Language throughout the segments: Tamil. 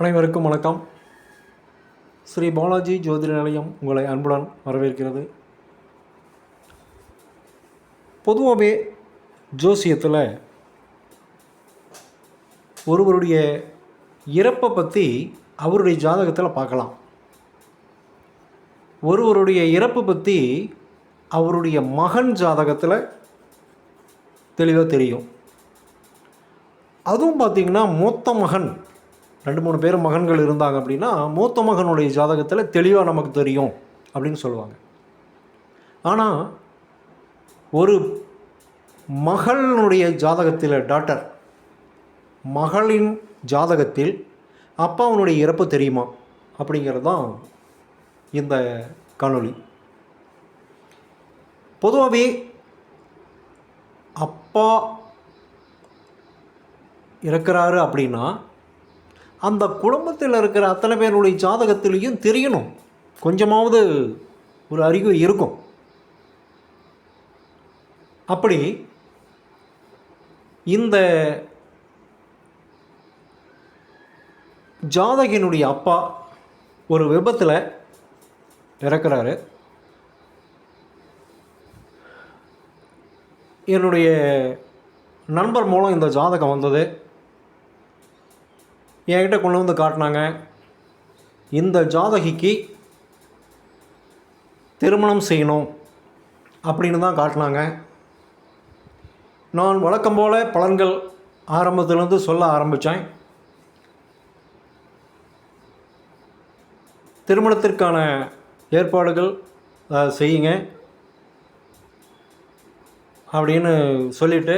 அனைவருக்கும் வணக்கம். ஸ்ரீ பாலாஜி ஜோதிட நிலையம் உங்களை அன்புடன் வரவேற்கிறது. பொதுவாகவே ஜோசியத்தில் ஒருவருடைய இறப்பை பற்றி அவருடைய ஜாதகத்தில் பார்க்கலாம். ஒருவருடைய இறப்பு பற்றி அவருடைய மகன் ஜாதகத்தில் தெளிவாக தெரியும். அதுவும் பார்த்திங்கன்னா மூத்த மகன் ரெண்டு மூணு பேர் மகன்கள் இருந்தாங்க அப்படின்னா மூத்த மகனுடைய ஜாதகத்தில் தெளிவாக நமக்கு தெரியும் அப்படின்னு சொல்லுவாங்க. ஆனால் ஒரு மகளினுடைய ஜாதகத்தில் டாக்டர் மகளின் ஜாதகத்தில் அப்பாவுனுடைய இறப்பு தெரியுமா? அப்படிங்கிறது தான் இந்த காணொளி. பொதுவாகவே அப்பா இறக்குறாரு அப்படின்னா அந்த குடும்பத்தில் இருக்கிற அத்தனை பேருடைய ஜாதகத்திலையும் தெரியணும். கொஞ்சமாவது ஒரு அறிவு இருக்கும். அப்படி இந்த ஜாதகினுடைய அப்பா ஒரு விபத்தில் இறக்குறாரு. என்னுடைய நண்பர் மூலம் இந்த ஜாதகம் வந்தது. என்கிட்ட கொண்டு வந்து காட்டினாங்க. இந்த ஜாதகிக்கு திருமணம் செய்யணும் அப்படின்னு தான் காட்டினாங்க. நான் வழக்கம் போல் பலன்கள் ஆரம்பத்திலேருந்து சொல்ல ஆரம்பித்தேன் திருமணத்திற்கான ஏற்பாடுகள் செய்யுங்க அப்படின்னு சொல்லிவிட்டு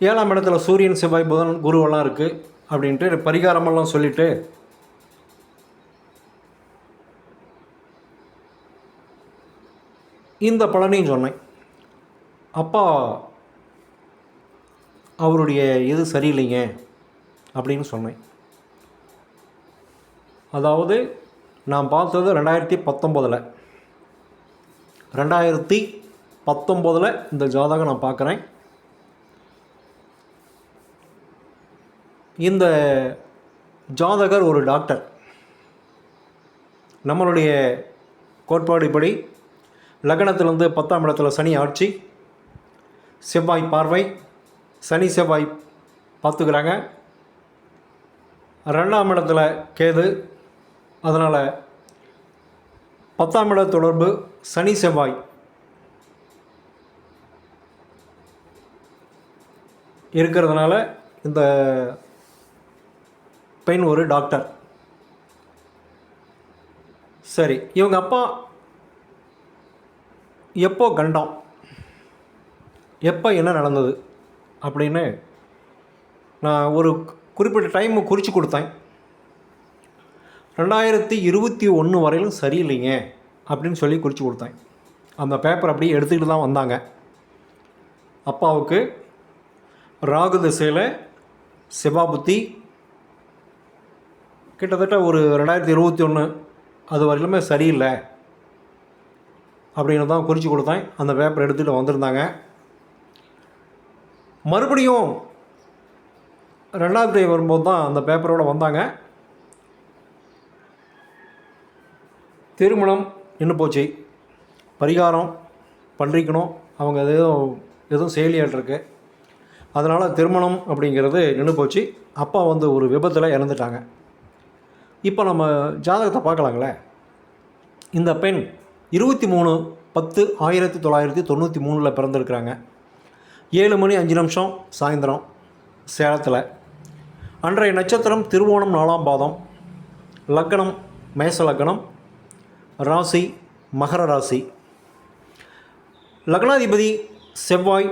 ஏழாம் இடத்துல சூரியன் செவ்வாய் புதன் குருவெல்லாம் இருக்குது அப்படின்ட்டு பரிகாரமெல்லாம் சொல்லிவிட்டு இந்த பலனையும் சொன்னேன். அப்பா அவருடைய இது சரியில்லைங்க அப்படின்னு சொன்னேன். அதாவது நான் பார்த்தது ரெண்டாயிரத்தி பத்தொம்போதில். ரெண்டாயிரத்தி பத்தொம்போதில் இந்த ஜாதகம் நான் பார்க்குறேன். இந்த ஜாதகர் ஒரு டாக்டர். நம்மளுடைய கோட்பாடுபடி லக்னத்திலிருந்து பத்தாம் இடத்துல சனி ஆட்சி செவ்வாய் பார்வை சனி செவ்வாய் பார்த்துக்கிறாங்க. ரெண்டாம் இடத்துல கேது அதனால் பத்தாம் இட தொடர்பு சனி செவ்வாய். இருக்கிறதுனால இந்த பெண் ஒரு டாக்டர் சரி இவங்க அப்பா எப்போ கண்டம்? எப்போ என்ன நடந்தது? அப்படின்னு நான் ஒரு குறிப்பிட்ட டைம் குறித்து கொடுத்தேன். ரெண்டாயிரத்தி இருபத்தி ஒன்று வரையிலும் சரியில்லைங்க அப்படின்னு சொல்லி குறித்து கொடுத்தேன். அந்த பேப்பர் அப்படியே எடுத்துக்கிட்டு தான் வந்தாங்க. அப்பாவுக்கு ராகு திசையில் சிவாபுத்தி கிட்டத்தட்ட ஒரு ரெண்டாயிரத்தி இருபத்தி ஒன்று அது வரையிலுமே சரியில்லை அப்படின்னு தான் குறித்து கொடுத்தேன். அந்த பேப்பர் எடுத்துகிட்டு வந்திருந்தாங்க. மறுபடியும் ரெண்டாவது டைம் வரும்போது தான் அந்த பேப்பரோடு வந்தாங்க. திருமணம் நின்று போச்சு. பரிகாரம் பண்ணிக்கணும் அவங்க எதுவும் எதுவும் செயலியாட்டிருக்கு அதனால் திருமணம் அப்படிங்கிறது நின்று போச்சு. அப்பா வந்து ஒரு விபத்தில் இறந்துட்டாங்க. இப்போ நம்ம ஜாதகத்தை பார்க்கலாங்களே. இந்த பெண் இருபத்தி மூணு பத்து ஆயிரத்தி தொள்ளாயிரத்தி தொண்ணூற்றி மூணில் பிறந்திருக்கிறாங்க. ஏழு மணி அஞ்சு நிமிஷம் சாயந்தரம் சேலத்தில். அன்றைய நட்சத்திரம் திருவோணம் நாலாம் பாதம். லக்னம் மேச லக்னம் ராசி மகர ராசி. லக்னாதிபதி செவ்வாய்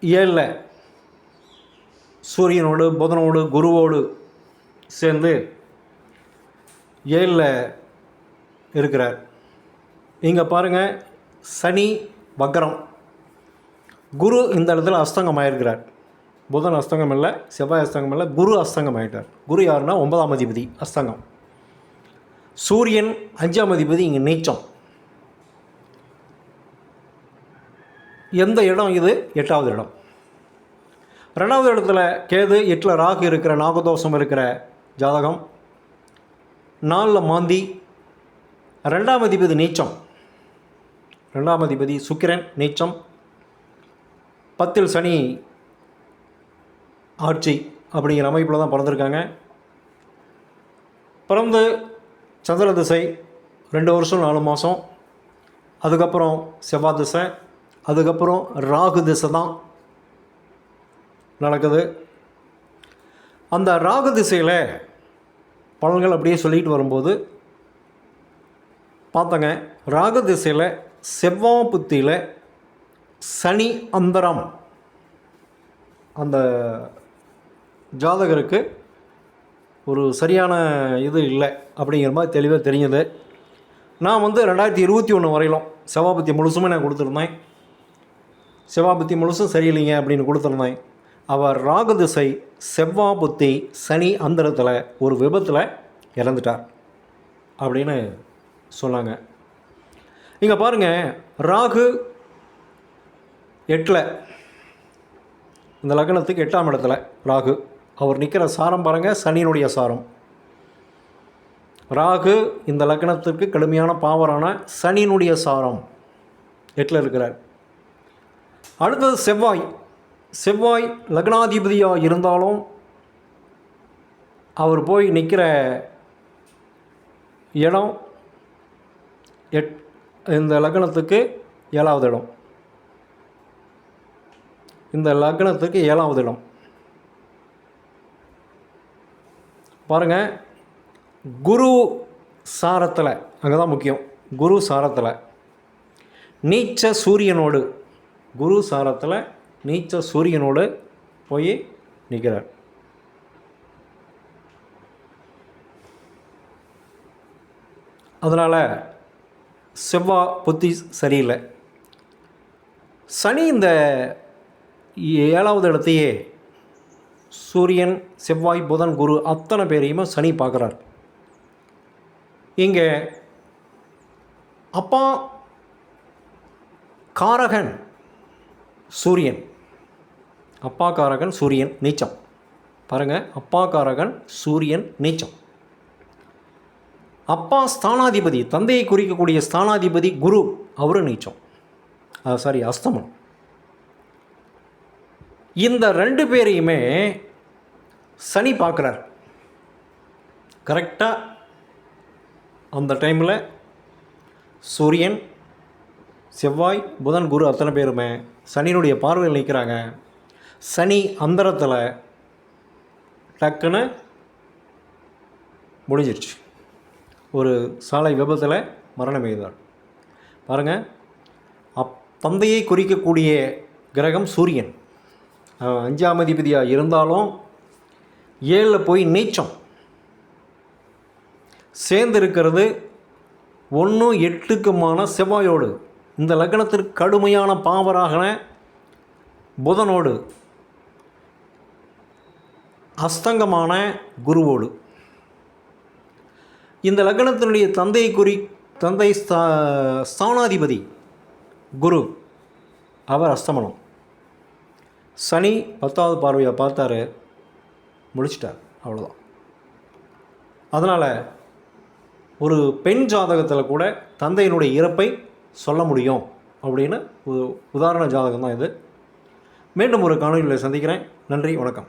ஏழில் சூரியனோடு புதனோடு குருவோடு சேர்ந்து ஏழில் இருக்கிறார். இங்கே பாருங்கள் சனி வக்கரம் குரு இந்த இடத்துல அஸ்தங்கம் ஆயிருக்கிறார். புதன் அஸ்தங்கம் இல்லை செவ்வாய் அஸ்தங்கம் இல்லை குரு அஸ்தங்கம் ஆகிட்டார் குரு யாருன்னா ஒன்பதாம் அதிபதி அஸ்தங்கம் சூரியன் அஞ்சாம் அதிபதி இங்கே நீச்சம். எந்த இடம் இது? எட்டாவது இடம். ரெண்டாவது இடத்துல கேது எட்டில் ராகு இருக்கிற நாகதோஷம் இருக்கிற ஜாதகம். நாலில் மாந்தி ரெண்டாம் அதிபதி நீச்சம். ரெண்டாம் அதிபதி சுக்கிரன் நீச்சம். பத்தில் சனி ஆட்சி அப்படிங்கிற அமைப்பில் தான் பிறந்திருக்காங்க. பிறந்து சந்திர திசை ரெண்டு வருஷம் நாலு மாதம் அதுக்கப்புறம் செவ்வாய் திசை அதுக்கப்புறம் ராகு திசை தான் நடக்குது. அந்த ராகு திசையில் பலன்கள் அப்படியே சொல்லிட்டு வரும்போது பார்த்தங்க ராக திசையில் செவ்வாய் புத்தியில் சனி அந்தரம். அந்த ஜாதகருக்கு ஒரு சரியான இது இல்லை அப்படிங்கிற மாதிரி தெளிவாக தெரிஞ்சது. நான் வந்து ரெண்டாயிரத்தி இருபத்தி ஒன்று வரையிலும் செவ்வாபத்தி முழுசுமே நான் கொடுத்துருந்தேன். செவ்வாபத்தி முழுசும் சரியில்லைங்க அப்படின்னு கொடுத்துருந்தேன். அவர் ராகு திசை செவ்வாய் புத்தி சனி அந்தரத்தில் ஒரு விபத்தில் இறந்துட்டார் அப்படின்னு சொன்னாங்க. இங்கே பாருங்கள் ராகு எட்டில் இந்த லக்னத்துக்கு எட்டாம் இடத்துல ராகு. அவர் நிற்கிற சாரம் பாருங்கள் சனியினுடைய சாரம். ராகு இந்த லக்னத்திற்கு கடுமையான பாவரான சனியினுடைய சாரம். எட்டில் இருக்கிறார். அடுத்தது செவ்வாய். செவ்வாய் லக்னாதிபதியாக இருந்தாலும் அவர் போய் நிற்கிற இடம் எட் இந்த லக்னத்துக்கு ஏழாவது இடம். இந்த லக்னத்துக்கு ஏழாவது இடம். பாருங்கள் குரு சாரத்தில் அங்கே தான் முக்கியம் குரு சாரத்தில் நீச்ச சூரியனோடு குரு சாரத்தில் நீச்ச சூரியனோடு போய் நிற்கிறார். அதனால் செவ்வாய் புத்தி சரியில்லை. சனி இந்த ஏழாவது இடத்தையே சூரியன் செவ்வாய் புதன் குரு அத்தனை பேரையுமே சனி பார்க்குறார். இங்கே அப்பா காரகன் சூரியன். அப்பா காரகன் சூரியன் நீச்சம். பாருங்கள் அப்பா காரகன் சூரியன் நீச்சம். அப்பா ஸ்தானாதிபதி தந்தையை குறிக்கக்கூடிய ஸ்தானாதிபதி குரு அவரும் நீச்சம். சாரி அஸ்தமனம். இந்த ரெண்டு பேரையுமே சனி பார்க்குறார். கரெக்டாக அந்த டைமில் சூரியன் செவ்வாய் புதன் குரு அத்தனை பேருமே சனியினுடைய பார்வையில் நிற்கிறாங்க சனி அந்தரத்தில் டக்குன்னு முடிஞ்சிருச்சு. ஒரு சாலை விபத்தில் மரணம் எய்தார் பாருங்கள் அப் தந்தையை குறிக்கக்கூடிய கிரகம் சூரியன். அஞ்சாம் அதிபதியாக இருந்தாலும் ஏழில் போய் நீச்சம். சேர்ந்து இருக்கிறது ஒன்று எட்டுக்குமான செவ்வாயோடு. இந்த லக்னத்திற்கு கடுமையான பாவராகன புதனோடு. அஸ்தங்கமான குருவோடு. இந்த லக்னத்தினுடைய தந்தை குறி தந்தை ஸ்தா ஸ்தானாதிபதி குரு அவர் அஸ்தமனம். சனி பத்தாவது பார்வையை பார்த்தாரு முடிச்சிட்டார் அவ்வளோதான் அதனால் ஒரு பெண் ஜாதகத்தில் கூட தந்தையினுடைய இறப்பை சொல்ல முடியும் அப்படின்னு ஒரு உதாரண ஜாதகம் தான் இது. மீண்டும் ஒரு காணொலியில் சந்திக்கிறேன். நன்றி வணக்கம்.